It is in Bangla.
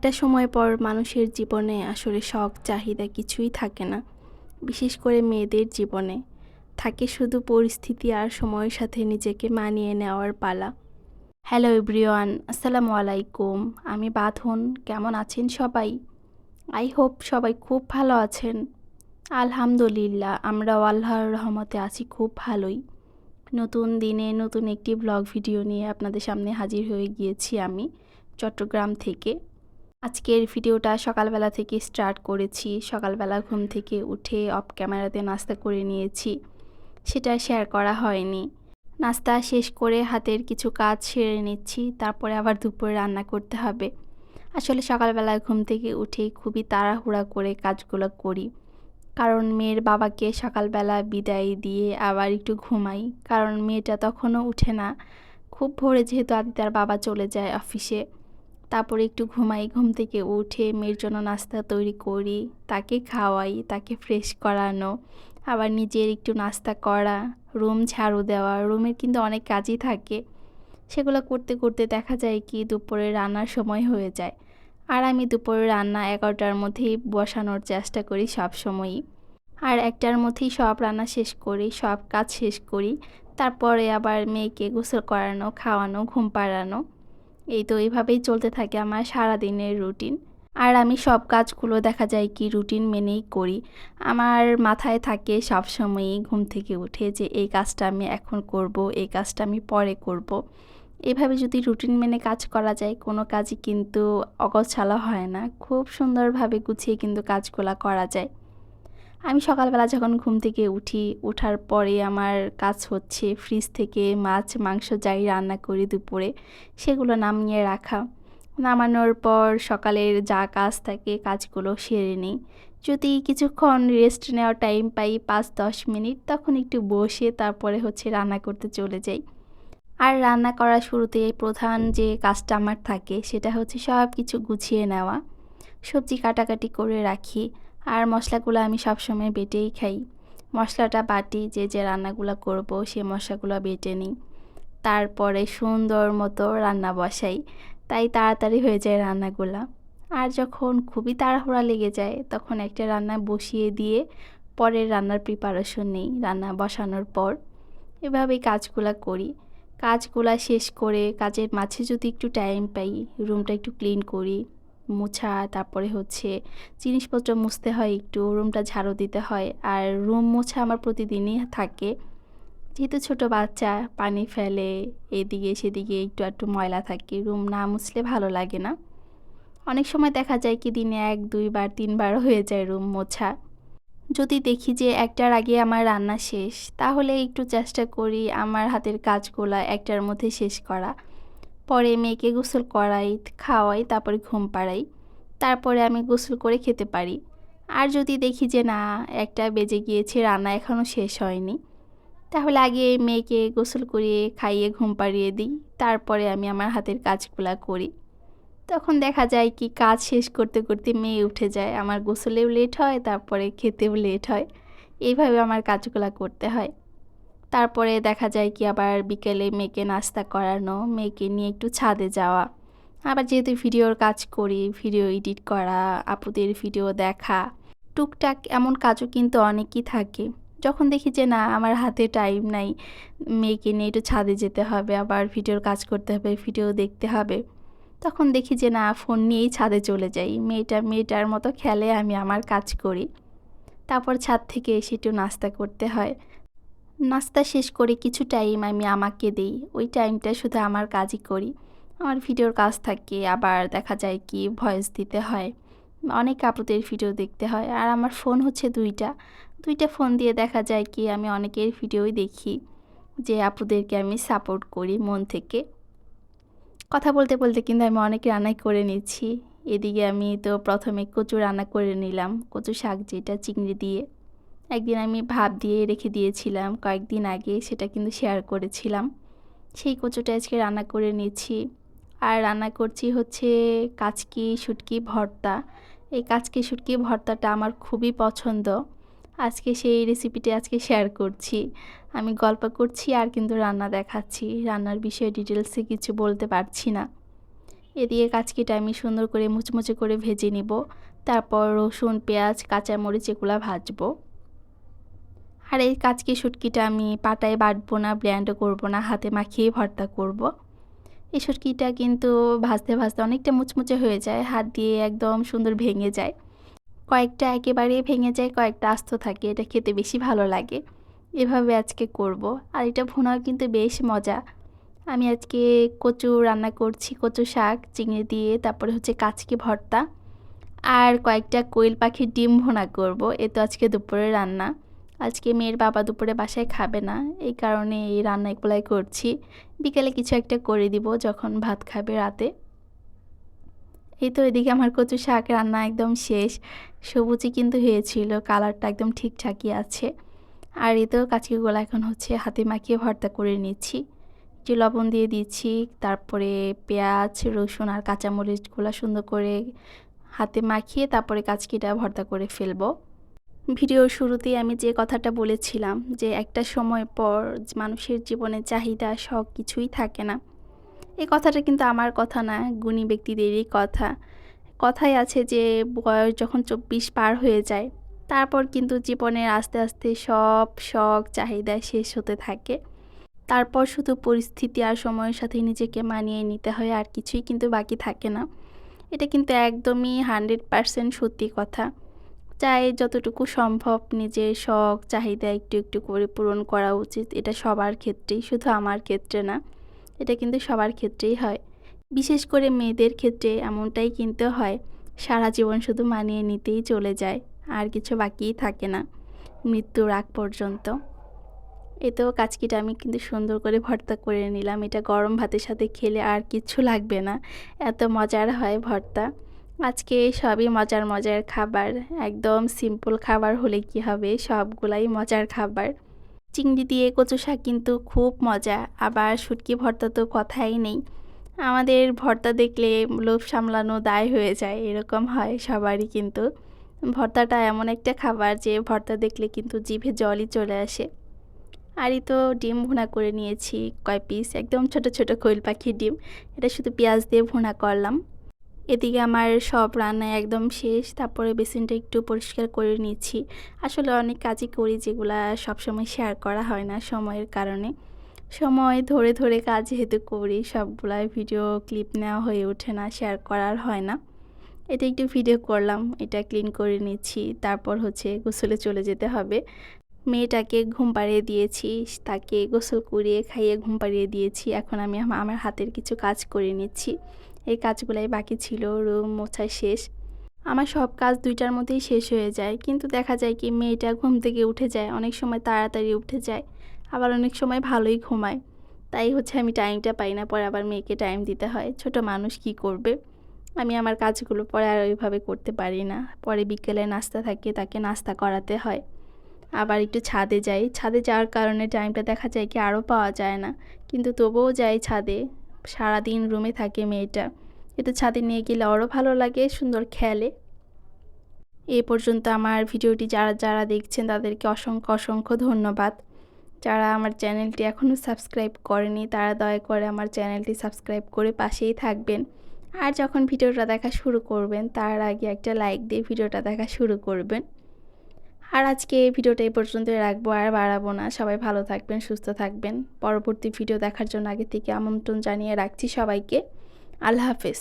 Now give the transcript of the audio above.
একটা সময় পর মানুষের জীবনে আসলে শখ, চাহিদা কিছুই থাকে না। বিশেষ করে মেয়েদের জীবনে। থাকে শুধু পরিস্থিতি আর সময়ের সাথে নিজেকে মানিয়ে নেওয়ার পালা। হ্যালো এভরিওয়ান, আসসালামু আলাইকুম। আমি বাঁধন। কেমন আছেন সবাই? আই হোপ সবাই খুব ভালো আছেন। আলহামদুলিল্লাহ, আমরাও আল্লাহর রহমতে আছি খুব ভালোই। নতুন দিনে নতুন একটি ব্লগ ভিডিও নিয়ে আপনাদের সামনে হাজির হয়ে গিয়েছি আমি, চট্টগ্রাম থেকে। আজকের ভিডিওটা সকালবেলা থেকে স্টার্ট করেছি। সকালবেলা ঘুম থেকে উঠে অফ ক্যামেরাতে নাস্তা করে নিয়েছি। সেটা শেয়ার করা হয়নি। নাস্তা শেষ করে হাতের কিছু কাজ সেরে নিচ্ছি, তারপরে আবার দুপুরে রান্না করতে হবে। আসলে সকালবেলা ঘুম থেকে উঠে খুবই তাড়াহুড়া করে কাজগুলো করি। কারণ মেয়ের বাবাকে সকালবেলা বিদায় দিয়ে আবার একটু ঘুমাই, কারণ মেয়েটা তখনও উঠে না। খুব ভোরে যেহেতু আদিতার বাবা চলে যায় অফিসে তারপরে একটু ঘুমাই, ঘুম থেকে উঠে মেয়ের জন্য নাস্তা তৈরি করি, তাকে খাওয়াই, তাকে ফ্রেশ করানো, আবার নিজের একটু নাস্তা করা রুম ঝাড়ু দেওয়া রুমের কিন্তু অনেক কাজই থাকে। সেগুলো করতে করতে দেখা যায় কি দুপুরে রান্নার সময় হয়ে যায়। আর আমি দুপুরে রান্না এগারোটার মধ্যেই বসানোর চেষ্টা করি সব সময়ই। আর একটার মধ্যেই সব রান্না শেষ করি, সব কাজ শেষ করি। তারপরে আবার মেয়েকে গোসল করানো, খাওয়ানো, ঘুম পাড়ানো। এই তো এইভাবেই চলতে থাকে আমার সারাদিনের রুটিন। আর আমি সব কাজগুলো দেখা যায় কি রুটিন মেনেই করি। আমার মাথায় থাকে সব সময়ই ঘুম থেকে উঠে যে এই কাজটা আমি এখন করব, এই কাজটা আমি পরে করব। এভাবে যদি রুটিন মেনে কাজ করা যায়, কোনো কাজই কিন্তু অগছালা হয় না। খুব সুন্দরভাবে গুছিয়ে কিন্তু কাজগুলো করা যায়। আমি সকালবেলা যখন ঘুম থেকে উঠি ওঠার পরে আমার কাজ হচ্ছে ফ্রিজ থেকে মাছ, মাংস যাই রান্না করি দুপুরে, সেগুলো নামিয়ে রাখা। নামানোর পর সকালের যা কাজ থাকে, কাজগুলো সেরে নিই। যদি কিছুক্ষণ রেস্ট নেওয়ার টাইম পাই পাঁচ, দশ মিনিট, তখন একটু বসে তারপরে হচ্ছে রান্না করতে চলে যাই। আর রান্না করার শুরুতে প্রধান যে কাজটা আমার থাকে, সেটা হচ্ছে সব কিছু গুছিয়ে নেওয়া। সবজি কাটাকাটি করে রাখি। আর মশলাগুলো আমি সবসময় বেটেই খাই। মশলাটা বাটি, যে যে রান্নাগুলো করব সে মশলাগুলো বেটে নিই। তারপরে সুন্দর মতো রান্না বসাই। তাই তাড়াতাড়ি হয়ে যায় রান্নাগুলো। আর যখন খুবই তাড়াহুড়া লেগে যায়, তখন একটা রান্না বসিয়ে দিয়ে পরের রান্নার প্রিপারেশন নেই, রান্না বসানোর পর। এভাবেই কাজগুলো করি। কাজগুলা শেষ করে কাজের মাঝে যদি একটু টাইম পাই রুমটা একটু ক্লিন করি। মুছা, তারপরে হচ্ছে জিনিসপত্র মুছতে হয়, একটু রুমটা ঝাড়ু দিতে হয়। আর রুম মোছা আমার প্রতিদিনই থাকে। যেহেতু ছোট বাচ্চা, পানি ফেলে, এদিকে সেদিকে একটু একটু ময়লা থাকে, রুম না মুছলে ভালো লাগে না। অনেক সময় দেখা যায় কি দিনে এক, দুইবার তিনবার হয়ে যায় রুম মোছা। যদি দেখি যে একটার আগে আমার রান্না শেষ, তাহলে একটু চেষ্টা করি আমার হাতের কাজগুলো একটার মধ্যে শেষ করা। পরে মেয়েকে গোসল করাই, খাওয়াই, তারপরে ঘুম পাড়াই। তারপরে আমি গোসল করে খেতে পারি। আর যদি দেখি যে না, একটা বেজে গিয়েছে, রান্না এখনও শেষ হয়নি, তাহলে আগে মেয়েকে গোসল করিয়ে খাইয়ে ঘুম পাড়িয়ে দিই। তারপরে আমি আমার হাতের কাজগুলা করি। তখন দেখা যায় কি, কাজ শেষ করতে করতে মেয়ে উঠে যায়। আমার গোসলেও লেট হয়, তারপরে খেতেও লেট হয়। এইভাবে আমার কাজগুলো করতে হয়। তারপরে দেখা যায় কি আবার বিকেলে মেয়েকে নাস্তা করানো, মেয়েকে নিয়ে একটু ছাদে যাওয়া। আবার যেহেতু ভিডিওর কাজ করি, ভিডিও এডিট করা, আপুদের ভিডিও দেখা, টুকটাক এমন কাজও কিন্তু অনেকই থাকে। যখন দেখি যে না, আমার হাতে টাইম নাই, মেয়েকে নিয়ে একটু ছাদে যেতে হবে, আবার ভিডিওর কাজ করতে হবে, ভিডিও দেখতে হবে, তখন দেখি যে না ফোন নিয়েই ছাদে চলে যাই। মেয়েটা, মেয়েটার মতো খেলে আমি আমার কাজ করি। তারপর ছাদ থেকে এসে একটু নাস্তা করতে হয়। নাস্তা শেষ করে কিছু টাইম আমি আমাকে দিই। ওই টাইমটা শুধু আমার কাজই করি। আমার ভিডিওর কাজ থাকে, আবার দেখা যায় কি ভয়েস দিতে হয়। অনেক আপুদের ভিডিও দেখতে হয়। আর আমার ফোন হচ্ছে দুইটা। দুইটা ফোন দিয়ে দেখা যায় কি আমি অনেকের ভিডিওই দেখি, যে আপুদেরকে আমি সাপোর্ট করি মন থেকে। কথা বলতে বলতে কিন্তু আমি অনেক রান্নাই করে নিচ্ছি। এদিকে আমি তো প্রথমে কচু রান্না করে নিলাম। কচু শাক যেটা, চিংড়ি দিয়ে। একদিন আমি ভাব দিয়ে রেখে দিয়েছিলাম, কয়েকদিন আগে সেটা কিন্তু শেয়ার করেছিলাম। সেই কচুটা আজকে রান্না করে নিচ্ছি। আর রান্না করছি হচ্ছে কাচকি শুটকি ভর্তা। এই কাচকি শুটকি ভর্তাটা আমার খুবই পছন্দ। আজকে সেই রেসিপিটি আজকে শেয়ার করছি। আমি গল্প করছি আর কিন্তু রান্না দেখাচ্ছি। রান্নার বিষয়ে ডিটেলসে কিছু বলতে পারছি না। এদিকে কাচকিটা আমি সুন্দর করে মুচমুচে করে ভেজে নিব। তারপর রসুন, পেঁয়াজ, কাঁচামরিচ এগুলো ভাজবো। আর এই কাচকি শুটকিটা আমি পাটায় বাটবো না ব্ল্যান্ডও করব না, হাতে মাখিয়ে ভর্তা করব। এই শুটকিটা কিন্তু ভাজতে ভাজতে অনেকটা মুচমুচে হয়ে যায়, হাত দিয়ে একদম সুন্দর ভেঙে যায়। কয়েকটা একেবারে ভেঙে যায়, কয়েকটা আস্ত থাকে, এটা খেতে বেশি ভালো লাগে। এভাবে আজকে করব। আর এটা ভুনাও কিন্তু বেশ মজা। আমি আজকে কচু রান্না করছি, কচু শাক, চিংড়ি দিয়ে, তারপরে হচ্ছে কাচকি ভর্তা। আর কয়েকটা কোয়েল পাখির ডিম ভোনা করব, এ তো আজকে দুপুরে রান্না। আজকে মেয়ের বাবা দুপুরে বাসায় খাবে না। এই কারণে এই রান্না এগুলাই করছি। বিকেলে কিছু একটা করে দিব যখন ভাত খাবে রাতে। এই তো এদিকে আমার কচু শাক রান্না একদম শেষ। সবুজই কিন্তু হয়েছিল, কালারটা একদম ঠিকঠাকই আছে। আর এই তো কাচিগুলো এখন হচ্ছে হাতে মাখিয়ে ভর্তা করে নিচ্ছি। যে লবণ দিয়ে দিচ্ছি, তারপরে পেঁয়াজ, রসুন আর কাঁচামরিচগুলো সুন্দর করে হাতে মাখিয়ে তারপরে কাচকিটা ভর্তা করে ফেলব। ভিডিওর শুরুতেই আমি যে কথাটা বলেছিলাম যে একটা সময় পর মানুষের জীবনে চাহিদা সব কিছুই থাকে না। এই কথাটা কিন্তু আমার কথা না, গুণী ব্যক্তিদেরই কথা। কথাই আছে যে বয়স যখন চব্বিশ পার হয়ে যায়, তারপর কিন্তু জীবনের আস্তে আস্তে সব শখ, চাহিদা শেষ হতে থাকে। তারপর শুধু পরিস্থিতি আর সময়ের সাথে নিজেকে মানিয়ে নিতে হয়, আর কিছুই কিন্তু বাকি থাকে না। এটা কিন্তু একদমই হান্ড্রেড পারসেন্ট সত্যি কথা। চাই যতটুকু সম্ভব নিজের শখ, চাহিদা একটু একটু করে পূরণ করা উচিত। এটা সবার ক্ষেত্রেই, শুধু আমার ক্ষেত্রে না, এটা কিন্তু সবার ক্ষেত্রেই হয়। বিশেষ করে মেয়েদের ক্ষেত্রে এমনটাই কিন্তু হয়, সারা জীবন শুধু মানিয়ে নিতেই চলে যায়, আর কিছু বাকিই থাকে না, মৃত্যুর আগ পর্যন্ত। এতেও কাচকিটা আমি কিন্তু সুন্দর করে ভর্তা করে নিলাম। এটা গরম ভাতের সাথে খেলে আর কিছু লাগবে না। এত মজার হয় ভর্তা। আজকে সবই মজার মজার খাবার। একদম সিম্পল খাবার হলে কি হবে? সবগুলাই মজার খাবার। চিংড়ি দিয়ে কচু শাক কিন্তু খুব মজা, আবার শুটকি ভর্তা তো কথাই নেই। আমাদের ভর্তা দেখলে লোভ সামলানো দায় হয়ে যায়, এরকম হয় সবারই কিন্তু। ভর্তাটা এমন একটা খাবার যে ভর্তা দেখলে কিন্তু জিভে জলই চলে আসে। আরই তো ডিম ভুনা করে নিয়েছি, কয় পিস একদম ছোট ছোট কোয়েল পাখির ডিম। এটা শুধু পেঁয়াজ দিয়ে ভুনা করলাম। এদিকে আমার সব রান্না একদম শেষ, তারপরে বেসিনটা একটু পরিষ্কার করে নিচ্ছি। আসলে অনেক কাজই করি যেগুলা সবসময় শেয়ার করা হয় না সময়ের কারণে। সময় ধরে ধরে কাজ যেহেতু করি, সবগুলাই ভিডিও ক্লিপ নেওয়া হয়ে ওঠে না শেয়ার করার হয় না। এটা একটু ভিডিও করলাম, এটা ক্লিন করে নিচ্ছি, তারপর হচ্ছে গোসলে চলে যেতে হবে। মেয়েটাকে ঘুম পাড়িয়ে দিয়েছি, তাকে গোসল করিয়ে খাইয়ে ঘুম পাড়িয়ে দিয়েছি, এখন আমি আমার হাতের কিছু কাজ করে নিচ্ছি। এই কাজগুলাই বাকি ছিল, রুম মোছা শেষ। আমার সব কাজ দুইটার মধ্যেই শেষ হয়ে যায়, কিন্তু দেখা যায় কি মেয়েটা ঘুম থেকে উঠে যায়, অনেক সময় তাড়াতাড়ি উঠে যায়, আবার অনেক সময় ভালোই ঘুমায়। তাই হচ্ছে আমি টাইমটা পাই না, পরে আবার মেয়েকে টাইম দিতে হয়, ছোট মানুষ কি করবে? আমি আমার কাজগুলো পরে আর ওইভাবে করতে পারি না, পরে বিকেলে নাস্তা থাকে, তাকে নাস্তা করাতে হয়। আবার একটু ছাদে যাই, ছাদে যাওয়ার কারণে টাইমটা দেখা যায় কি আরও পাওয়া যায় না, কিন্তু তবুও যাই ছাদে। সারাদিন রুমে থাকে মেয়েটা। এতে ছাদে নিয়ে গেলে আরও ভালো লাগে, সুন্দর খেলে। এ পর্যন্ত আমার ভিডিওটি যারা যারা দেখছেন তাদেরকে অসংখ্য অসংখ্য ধন্যবাদ। যারা আমার চ্যানেলটি এখনও সাবস্ক্রাইব করেনি, তারা দয়া করে আমার চ্যানেলটি সাবস্ক্রাইব করে পাশেই থাকবেন। আর যখন ভিডিওটা দেখা শুরু করবেন, তার আগে একটা লাইক দিয়ে ভিডিওটা দেখা শুরু করবেন। আর আজকে এই ভিডিওটা এই পর্যন্তই রাখব আর বাড়াবো না। সবাই ভালো থাকবেন, সুস্থ থাকবেন। পরবর্তী ভিডিও দেখার জন্য আগে থেকে আমন্ত্রণ জানিয়ে রাখছি সবাইকে। আল্লাহ হাফেজ।